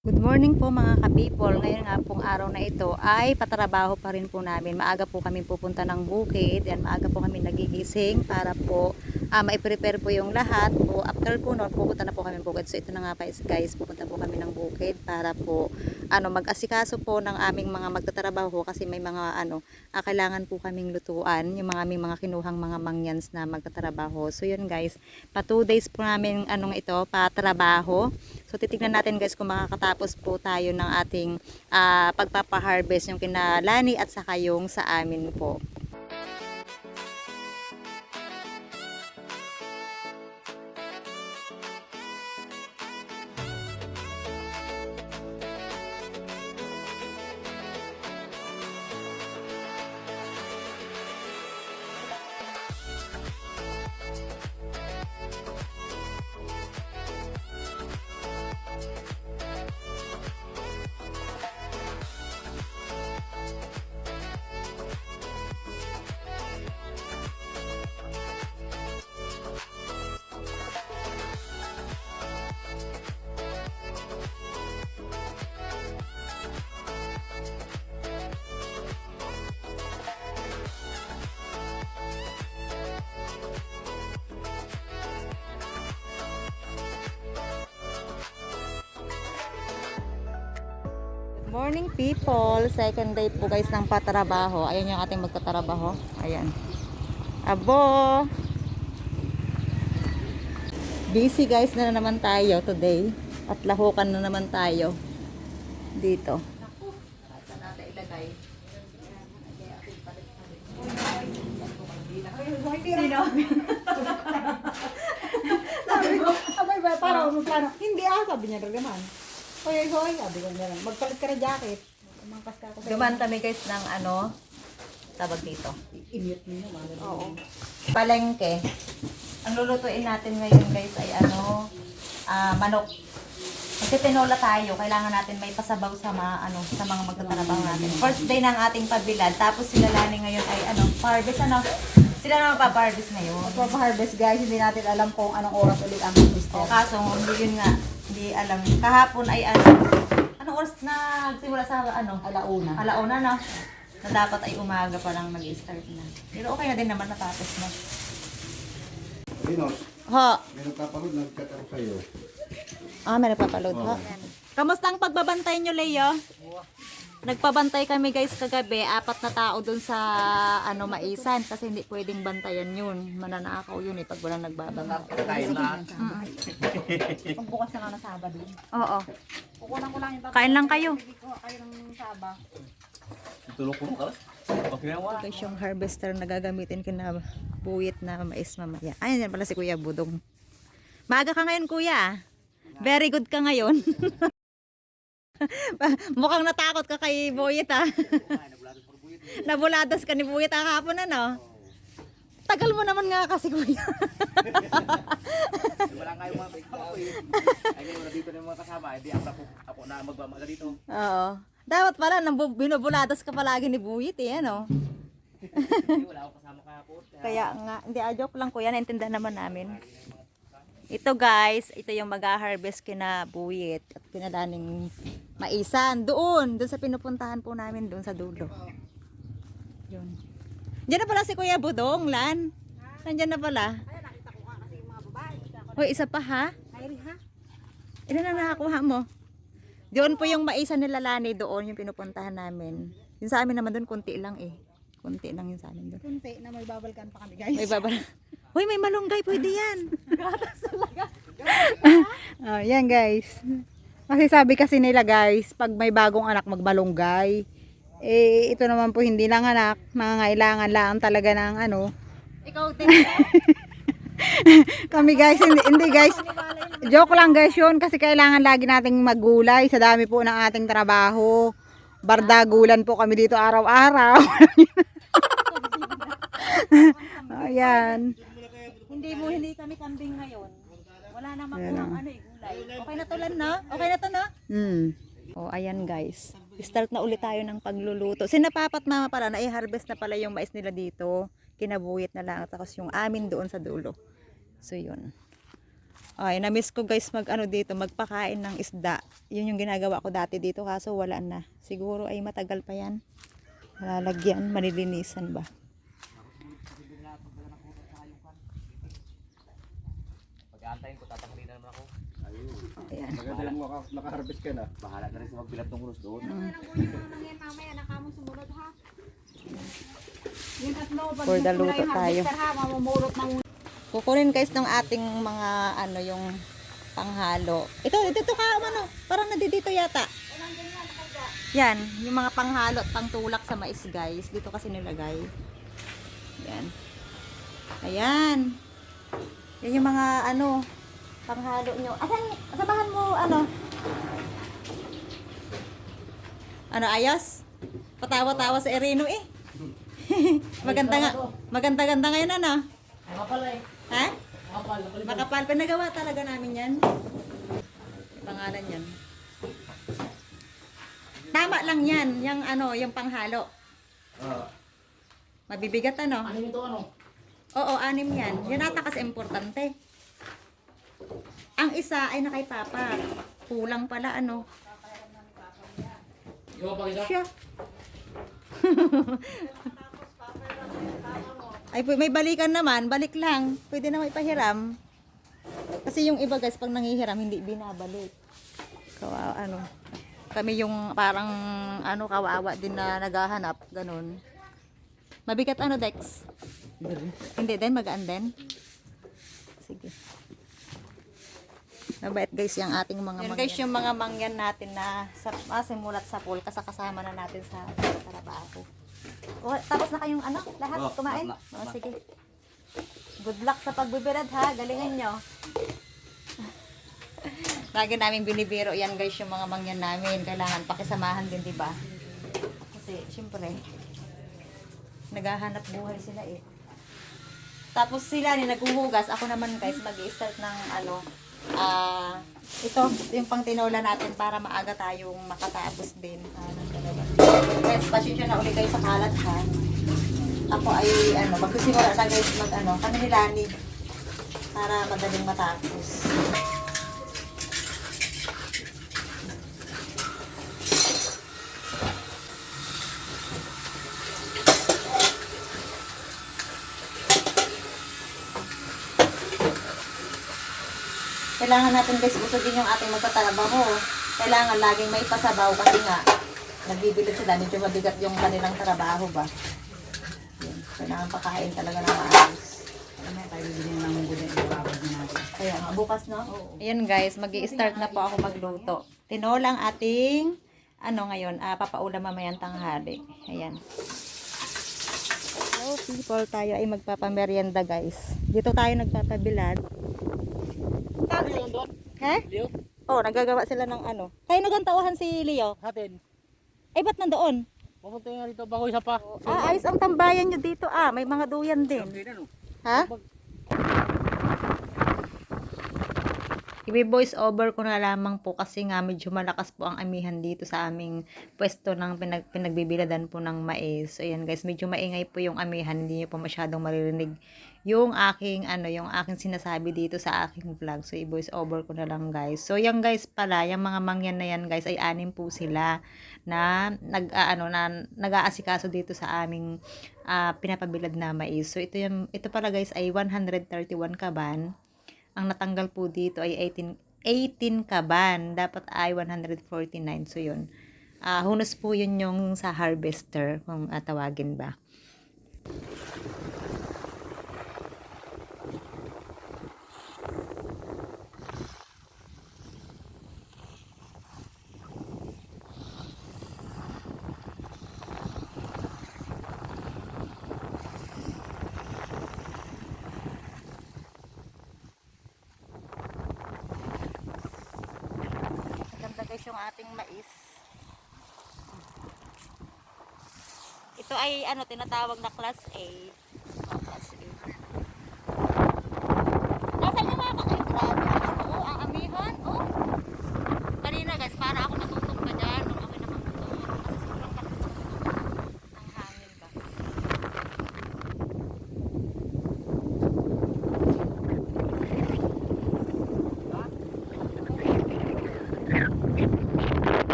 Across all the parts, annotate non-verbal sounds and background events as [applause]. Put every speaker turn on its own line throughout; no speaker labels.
Good morning po mga ka-people. Ngayon nga pong araw na ito ay patrabaho pa rin po namin. Maaga po kami pupunta ng bukid. Yan, maaga po kami nagigising para po ah, ma-prepare po yung lahat. Po, after po noon, pupunta na po kami bukid. So ito na nga guys, pupunta po kami ng bukid para po ano, mag-asikaso po ng aming mga magtatrabaho kasi may mga ano, ah, kailangan po kaming lutuan. Yung mga aming mga kinuhang mga mangyans na magtatrabaho. So yun guys, pa 2 days po namin anong ito, patrabaho. So titignan natin guys kung makakatapos po tayo ng ating ah, pagpapa-harvest yung kina Lani at saka yung sa amin po. Morning people! Second day po guys ng patrabaho. Ayan yung ating magtatrabaho. Ayan. Abo! Busy guys na naman tayo today. At lahukan na naman tayo. Dito. Saan natin ilagay? Sino? [laughs]
Sabi ko, abay ba, parang magplano. Hindi ah, sabi niya naman. Hoy, hoy, hoy, sabi ko lang. Magpalit ka ng jacket. Mangkas ka ako
Duman kami guys ng ano, tawag dito.
Init niyo naman.
Oo. Palengke. Ang lulutuin natin ngayon guys ay ano, ah, manok. Kasi tinola tayo, kailangan natin may pasabaw sa mga ano, sa mga magtatrabaho natin. First day ng ating pabilad, tapos sila Lani ngayon ay ano, harvest ano. Sila na magpa-harvest ngayon.
Magpapa-harvest guys, hindi natin alam kung anong oras ulit ang harvester.
O kaso, hindi yun nga, hindi alam. Kahapon ay ano, anong oras na nagsimula sa ano?
Alauna.
Alauna na. Na dapat ay umaga pa lang mag-start na. Pero okay na din naman natapos na.
Dinos,
Ho,
may nagpapagod, nag-chat ako sa'yo.
Ah, may nagpapaload
Oo.
ha? Kamusta ang pagbabantay nyo, Leo? Nagpabantay kami guys kagabi, apat na tao dun sa ano maisan kasi hindi pwedeng bantayan yun. Mananakaw yun eh pag walang nagbabantay.
Kain na.
Pag bukas na nga na Sabado.
Oo.
Kukunan ko lang yung tatlo.
Kain lang kayo.
Ko kayo ng Saba.
Tulog ko ka? Okay na
Ito guys yung harvester na gagamitin kina buwit na mais mamaya. Ayun yan pala si Kuya Budong. Maaga ka ngayon kuya. Very good ka ngayon. [laughs] [laughs] Mukhang natakot ka kay Buyit ha. [laughs] Nabuladas ka ni Buyit ha kahapon ano. Tagal mo naman nga kasi kuya. [laughs]
Wala nga yung mga ko eh. Ay ngayon na dito na yung mga kasama, hindi ako, ako, ako na magmamaga dito.
Oo. Dapat pala nang bu- binubuladas ka palagi ni Buyit eh ano.
Hindi, wala ako kasama kahapon.
Kaya nga, hindi, ah, joke lang kuya, naintindihan naman namin. Ito guys, ito yung mag-harvest kina Buyit at kinadaning maisan. Doon, doon sa pinupuntahan po namin, doon sa dulo. Yun. Diyan na pala si Kuya Budong, Lan. Nandiyan na pala.
Ay, nakita ko nga kasi yung mga babae.
Hoy, isa pa ha?
Ay, ha?
Ilan na nakakuha mo? Doon po yung maisan nila Lani doon, yung pinupuntahan namin. Yung sa amin naman doon, kunti lang eh. Kunti lang yung sa amin doon.
Kunti na may babalkan pa kami guys.
May babala. [laughs] Hoy, may malunggay, pwede yan. [laughs]
Oh, yan guys. Kasi sabi kasi nila guys, pag may bagong anak magbalunggay, eh ito naman po hindi lang anak, nangangailangan lang talaga ng ano.
Ikaw. [laughs]
Kami guys, hindi, hindi guys. Joke lang guys yun kasi kailangan lagi nating maggulay sa dami po ng ating trabaho. Bardagulan po kami dito araw-araw. [laughs] Ayan.
Hindi mo, hindi kami kambing ngayon. Wala na makuha ano eh. Okay na to lan na? Okay na to na?
Hmm.
Oh, ayan guys. Start na ulit tayo ng pagluluto. Sinapapat mama pala, na i-harvest na pala yung mais nila dito. Kinabuyit na lang. Tapos yung amin doon sa dulo. So, yun. Ay, na-miss ko guys mag ano dito, magpakain ng isda. Yun yung ginagawa ko dati dito kaso wala na. Siguro ay matagal pa yan. Malalagyan, malilinisan ba?
Pag-aantayin ko, tatanggalin na naman ako.
Ayan.
Maganda mo naka- naka-harvest ka na.
Bahala na rin sa magbilat ng ulos doon.
For the luto tayo. Kukunin guys ng ating mga ano yung panghalo. Ito, ito, ito ka, ano, parang nandito yata. Yan, yung mga panghalo at pangtulak sa mais guys. Dito kasi nilagay. Yan. Ayan. Yan yung mga ano, panghalo nyo. Asan, samahan mo, ano? Ano, ayos? Patawa-tawa sa Erino eh. [laughs] maganda nga. Maganda-ganda ngayon ano?
Makapal eh.
Ha?
Makapal.
Makapal. Pinagawa talaga namin yan. Pangalan yan. Tama lang yan. Yung ano, yung panghalo.
Ah,
Mabibigat ano?
Ano ito ano?
Oo, anim yan. Yan ata kasi importante. Ang isa ay nakay Papa. Kulang pala ano.
Pag isa?
Siya. [laughs] Ay, may balikan naman. Balik lang. Pwede na may pahiram. Kasi yung iba guys, pag nangihiram, hindi binabalik. Kawawa, ano. Kami yung parang, ano, kawawa din na naghahanap. Ganun. Mabigat ano, Dex? Hindi din, magaan din. Sige. Mabait guys yung ating mga mangyan. guys yung mga mangyan natin na sa, ah, simulat sa pool kasi kasama na natin sa trabaho. O, tapos na kayong ano, lahat
Oh,
kumain?
na-
O, sige. Good luck sa pagbibirad ha, galingan nyo. [laughs] Lagi namin binibiro yan guys yung mga mangyan namin. Kailangan pakisamahan din, di ba? Kasi, syempre, naghahanap buhay sila eh. Tapos sila ni naghuhugas. Ako naman guys, mag start ng ano, ah, ito, yung pang tinola natin para maaga tayong makatapos din. Dalawa. Guys, pasensya na ulit kayo sa kalat ha. Ako ay, ano, magsisimula na guys mag, ano, kami ni Lani. Para madaling matapos. Kailangan natin guys usugin yung ating magtatrabaho. Kailangan laging may pasabaw kasi nga nagbibilid sila. Medyo mabigat yung kanilang trabaho ba. Yun. Kailangan pakain talaga ng maayos. Kaya nga, bukas no? Ayan guys, mag start na po ako magluto. Tinolang ating, ano ngayon, ah, papaulam mamayang tanghali. Ayan. So people, tayo ay magpapamerienda guys. Dito tayo nagpapabilad. Ha?
Leo?
Oh, nagagawa sila ng ano. Tayo nagantawahan si Leo.
Hatin.
Eh, ba't nandoon?
Pupunta nga dito bago isa pa.
Ah, ayos ang tambayan nyo dito ah. May mga duyan din. Ha? Ibi-voice over ko na lamang po kasi nga medyo malakas po ang amihan dito sa aming pwesto ng pinag pinagbibiladan po ng mais. So ayan guys, medyo maingay po yung amihan, hindi niyo po masyadong maririnig yung aking ano, yung aking sinasabi dito sa aking vlog. So i-voice over ko na lang guys. So yan guys pala, yung mga mangyan na yan guys ay anim po sila na nag ah, ano na nag-aasikaso dito sa aming ah, pinapabilad na mais. So ito yung ito pala guys ay 131 kaban. Ang natanggal po dito ay 18 18 kaban. Dapat ay 149. So yun. Ah, hunus po yun yung sa harvester kung ah, tawagin ba. Yung ating mais. Ito ay ano tinatawag na class A. Oh, class A. Nasaan yung mga kakay? Grabe ang ano, oh, ang amihan, oh. Kanina guys, para ako natutog pa dyan nung kami nakamotor. Kasi sobrang lakas ng ang hangin ba.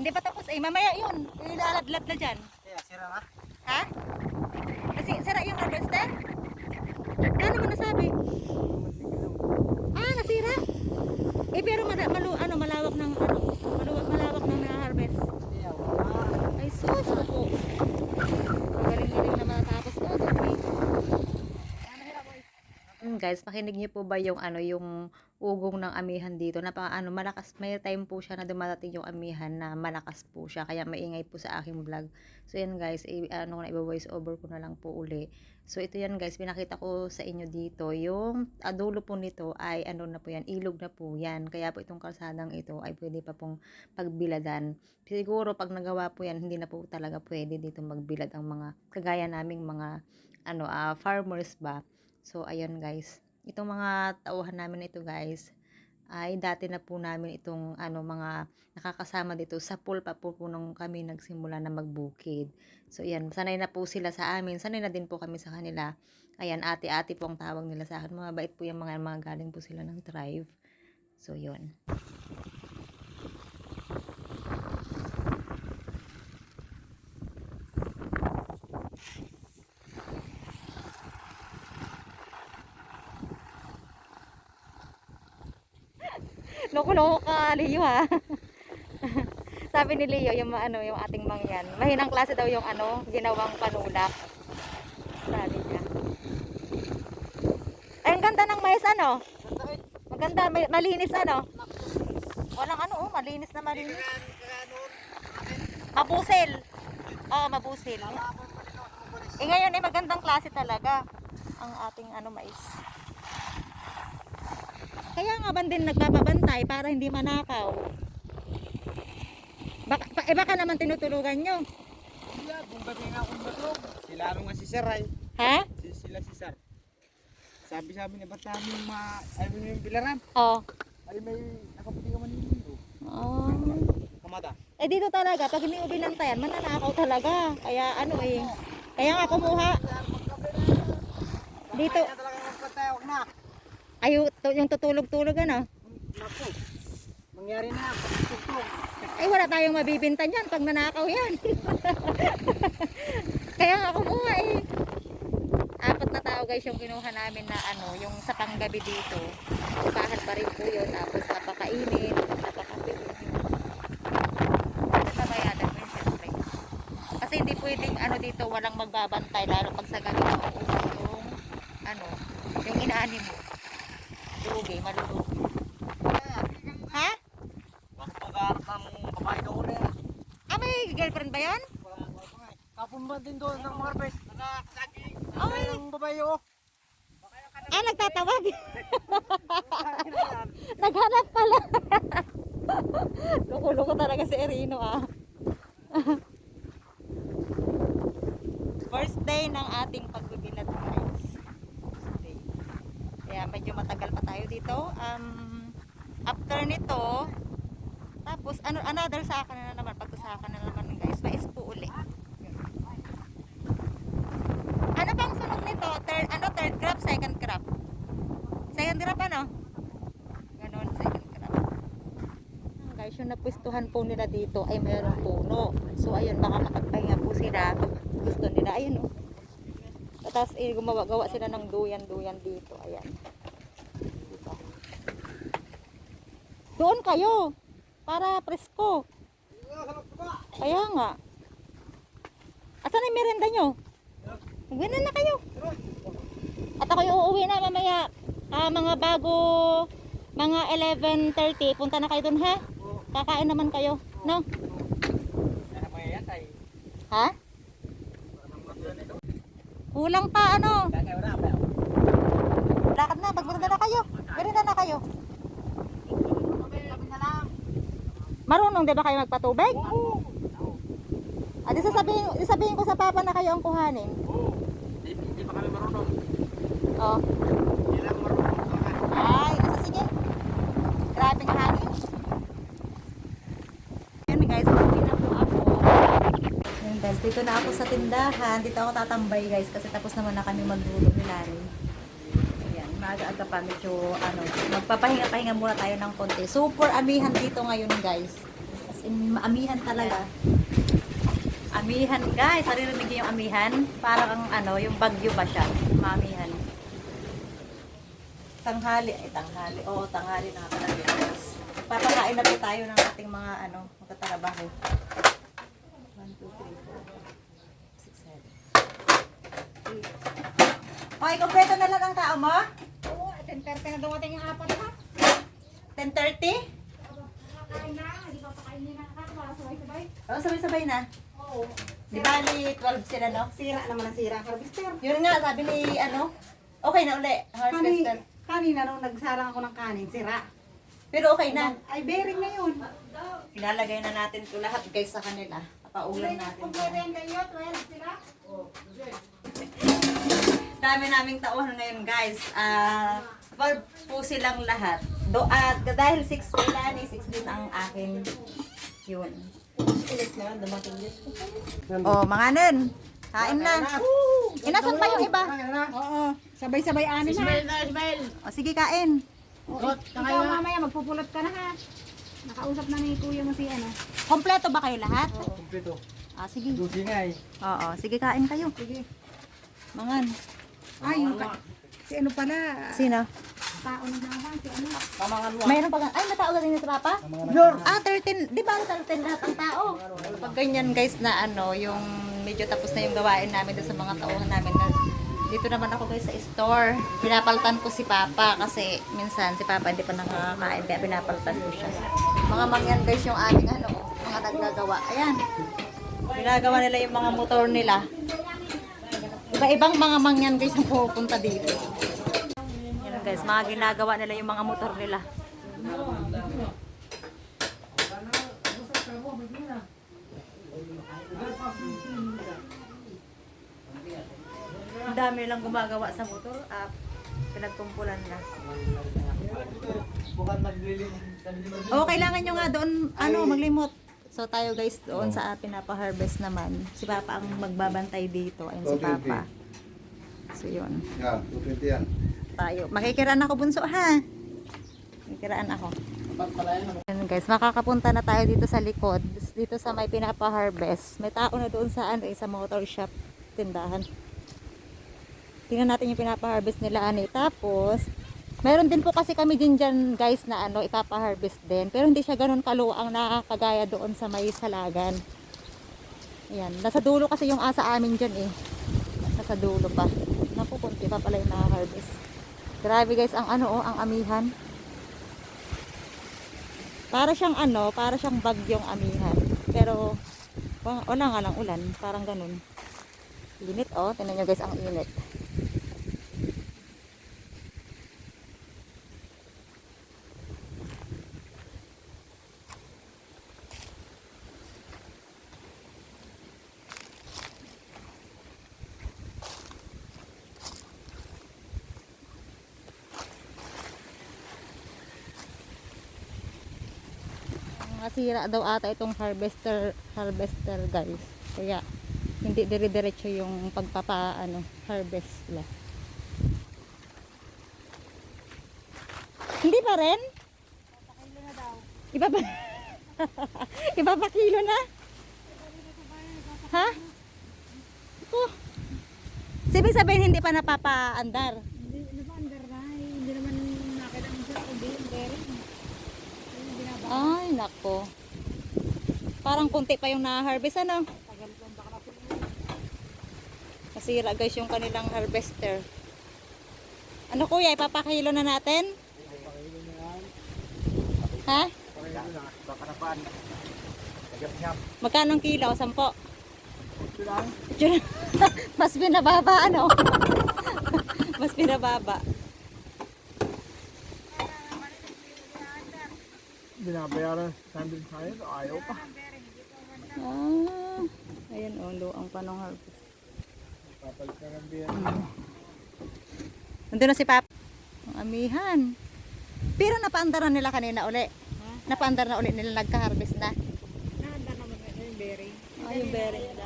Hindi pa tapos eh. Mamaya yun. Ilaladlad na dyan.
Kaya, sira na.
Ha? Kasi sira yung harvester? Ano mo nasabi? Ah, nasira? Eh pero mala, malu, ano, malawak ng ano, maluwag, malawak ng na-harvest. Ay sus po. Magaling-galing na matapos ko. Okay. Mm, guys, pakinig niyo po ba yung ano yung ugong ng amihan dito? Napaka ano malakas may time po siya na dumadating yung amihan na malakas po siya kaya maingay po sa aking vlog. So yan guys, i- ano na i-voice over ko na lang po uli. So ito yan guys, pinakita ko sa inyo dito yung adulo po nito ay ano na po yan, ilog na po yan. Kaya po itong kalsadang ito ay pwede pa pong pagbiladan. Siguro pag nagawa po yan, hindi na po talaga pwede dito magbilad ang mga kagaya naming mga ano ah, farmers ba. So ayun guys. Itong mga tauhan namin ito guys ay dati na po namin itong ano mga nakakasama dito sa pool pa po, po kami nagsimula na magbukid. So yan, sanay na po sila sa amin, sanay na din po kami sa kanila. Ayan, ate-ate po ang tawag nila sa akin. Mga bait po yung mga, mga galing po sila ng tribe. So yun. Loko-loko ka, Leo ha. [laughs] Sabi ni Leo, yung ano, yung ating mangyan. Mahinang klase daw yung ano, ginawang panulak. Sabi niya. Ay, ang ganda ng mais ano? Maganda, may, malinis ano? Walang ano, oh, malinis na malinis. Mabusil. Oo, mabusil. Eh ngayon eh, magandang klase talaga ang ating ano mais. Kaya nga ba din nagpapabantay para hindi manakaw? Baka, ba- eh baka naman tinutulugan nyo.
Sila, kung gabi nga akong batlog. Sila ano nga si Sir ay.
Ha?
Si- Sila si Sir. Sabi-sabi niya, ba't namin ma... Ay, mo yung bilaran?
Oo.
Ay, may nakaputi ka man yung
Oh.
Kamata.
Eh dito talaga, pag hindi mo binantayan, mananakaw talaga. Kaya ano eh. Kaya nga kumuha. Dito,
Kaya talaga magpatay, wag na.
To, yung tutulog-tulog ano.
Naku. Mangyari na. Pagtutog.
Ay wala tayong mabibinta niyan pag nanakaw yan. [laughs] Kaya nga kumuha eh. Apat na tao guys yung kinuha namin na ano, yung sa panggabi dito. Upahan pa rin po yun. Tapos napakainit, napakabilis. Kasi babayadan mo yun syempre. Kasi hindi pwedeng ano dito walang magbabantay lalo pag sa gabi na yung ano, yung inaani mo. Lugi, malulugi. Ha?
Baka pag-aarap ng babae ka uli.
Ah, may girlfriend ba yan?
Kapon ba din doon ng mga arbes? Nakakasagi.
Ay.
Ang babae oh.
Ah, nagtatawag. Naghanap pala. Loko-loko talaga si Erino ah. First day ng ating pagbibilad guys. First day. Kaya medyo matagal pa tayo dito. Um, after nito, tapos ano, another sa akin na naman, pagtusakan na naman guys, mais po uli. Ano bang sunod nito? Third, ano, third crop, second crop? Second crop ano? Ganon, second crop. Ah, Guys, yung napwestuhan po nila dito ay mayroong puno. So, ayun, baka makagpahinga po sila pag gusto nila. Ayun, oh. Tapos, eh, gumawa-gawa sila ng duyan-duyan dito. Ayan. Dito. Doon kayo. Para presko. Kaya nga. Asan yung merenda nyo? Magwin na kayo. At ako yung uuwi na mamaya. Ah, mga bago mga 11.30. Punta na kayo dun ha? Kakain naman kayo. No? Ha? Kulang pa ano? Lakad na. Magmunda na kayo. Merenda na kayo. Marunong di ba kayo magpatubig? Ah, di sasabihin, di sabihin ko sa papa na kayo ang kuhanin.
Hindi, hindi pa kami marunong.
Oh.
Hindi lang marunong.
Ay, kasi sige. Grabe nga hangin. Yan guys, uuwi na po ako. Yan guys, dito na ako sa tindahan. Dito ako tatambay guys kasi tapos naman na kami magdulo ni Larry. Ayan, maaga-aga pa medyo ano, magpapahinga-pahinga muna tayo ng konti. Super amihan dito ngayon guys. As in, maamihan talaga. Amihan guys, naririnig niyo yung amihan? Parang ano, yung bagyo ba siya? Maamihan. Tanghali, ay tanghali. Oo, tanghali na talaga guys. Papakain na tayo ng ating mga ano, magtatrabaho. Okay, kompleto na lang ang tao mo?
Oo, 10.30 na dumating yung apat ha.
10.30?
Kain na, hindi pa pakainin na ka para sabay-sabay.
Oo, sabay-sabay na.
Oo.
Di ba 12 sila, no?
Sira naman ang sira, harvester.
Yun nga, sabi ni ano, okay na uli,
Kani,
harvester.
kanina nung nagsarang ako ng kanin, sira.
Pero okay na.
Ay, bearing na yun.
Ilalagay na natin ito lahat guys sa kanila. Papaulan natin.
Kung pwede ang ganyo, 12 sila.
Dami naming tauhan ngayon guys. Ah, 12 po silang lahat. Do, at dahil 6 sila ni 6 din ang akin. Yun. Oh, mga nen. Kain na. Inasan pa yung iba?
Oo, sabay-sabay anin ha.
Ismail na, Ismail!
O sige, kain.
Rot,
Ikaw
tangay na.
mamaya, magpupulot ka na ha. Nakausap na ni kuya mo si ano.
Kompleto ba kayo lahat?
Kumpleto.
Ah, sige.
Dusi nga eh.
Oo, sige, kain kayo.
Sige.
Mangan.
Ay, yung ka- si ano pala,
Sino?
tao na naman, si ano.
Mayroon pa Ay, natao na rin sa papa? Ah, 13. Di ba 13 lahat ang tao? Pag ganyan guys na ano, yung medyo tapos na yung gawain namin doon sa mga tauhan namin na dito naman ako guys sa store. Pinapaltan ko si Papa kasi minsan si Papa hindi pa nakakain kaya pinapaltan ko siya. Mga mangyan guys yung aming ano, mga naggagawa. Ayan. Ginagawa nila yung mga motor nila. Iba-ibang mga mangyan guys yung pupunta dito. Yan guys, mga ginagawa nila yung mga motor nila. Ang dami lang gumagawa sa motor, ah, pinagkumpulan na. Oo, kailangan nyo nga doon, ano, maglimot. So tayo guys, doon sa pinapa-harvest naman. Si Papa ang magbabantay dito. Ayun si Papa. So yun.
Yan, 220 yan.
Tayo. Makikiraan ako bunso ha. Makikiraan ako. Ayan guys, makakapunta na tayo dito sa likod. Dito sa may pinapa-harvest. May tao na doon sa ano, eh, sa motor shop tindahan. Tingnan natin yung pinapa-harvest nila ani. Tapos, meron din po kasi kami din dyan guys na ano, ipapa-harvest din. Pero hindi siya ganun kaluang na kagaya doon sa may salagan. Ayan. Nasa dulo kasi yung asa amin dyan eh. Nasa dulo pa. Naku, kunti pa pala yung na-harvest. Grabe guys, ang ano oh, ang amihan. Para siyang ano, para siyang bagyong amihan. Pero wa- wala nga lang ulan, parang ganun. Init oh, tingnan nyo guys ang init. Masira daw ata itong harvester harvester guys. Kaya hindi dire-diretso yung pagpapa ano, harvest nila. Hindi pa rin? Iba pa [laughs] Iba pa kilo na? Ha? Oh. Sabi sabihin hindi pa napapaandar.
Hindi, ba, under na, hindi naman nakita mo siya, hindi yung bearing. Binaba,
Ay, nako. Parang kunti pa yung na-harvest ano? Nasira guys yung kanilang harvester. Ano kuya, ipapakilo na natin? Ha? Magkano ang kilo? Sampo? [laughs] Mas binababa ano? [laughs] Mas binababa.
Binabayaran standard tayo. Ayaw pa.
Ah, ayun oh, luang pa ng harvest.
Papalit na ng biyan.
Nandun na si Pap. Ang amihan. Pero napaandaran nila kanina uli. Napaandar na uli nila nagka-harvest na.
Naandar naman na yung bearing.
Ah, yung bearing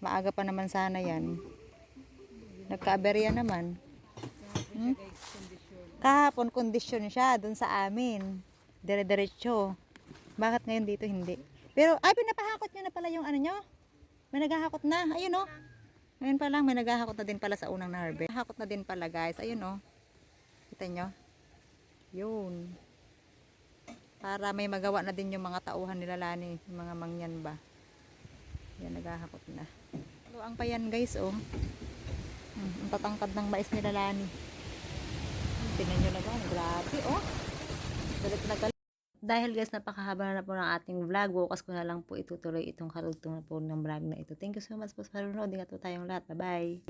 Maaga pa naman sana yan. Nagka-aberya naman. Hmm? Kahapon kondisyon siya dun sa amin. Dire-diretso. Bakit ngayon dito hindi? Pero, ay, pinapahakot nyo na pala yung ano nyo. May naghahakot na. Ayun oh. Ngayon pa lang, may naghahakot na din pala sa unang na harvest. Hakot na din pala guys. Ayun oh. Kita nyo? Yun. Para may magawa na din yung mga tauhan nila lani. Yung mga mangyan ba. Yan, naghahakot na. Luang pa yan guys oh. Hmm, ang tatangkad ng mais nila lani. Tingnan nyo naman. Grabe oh. Galit na galit. Dahil guys, napakahaba na po ng ating vlog. Bukas ko na lang po itutuloy itong karugtong na po ng vlog na ito. Thank you so much po sa panonood. Ingat po tayong lahat. Bye-bye.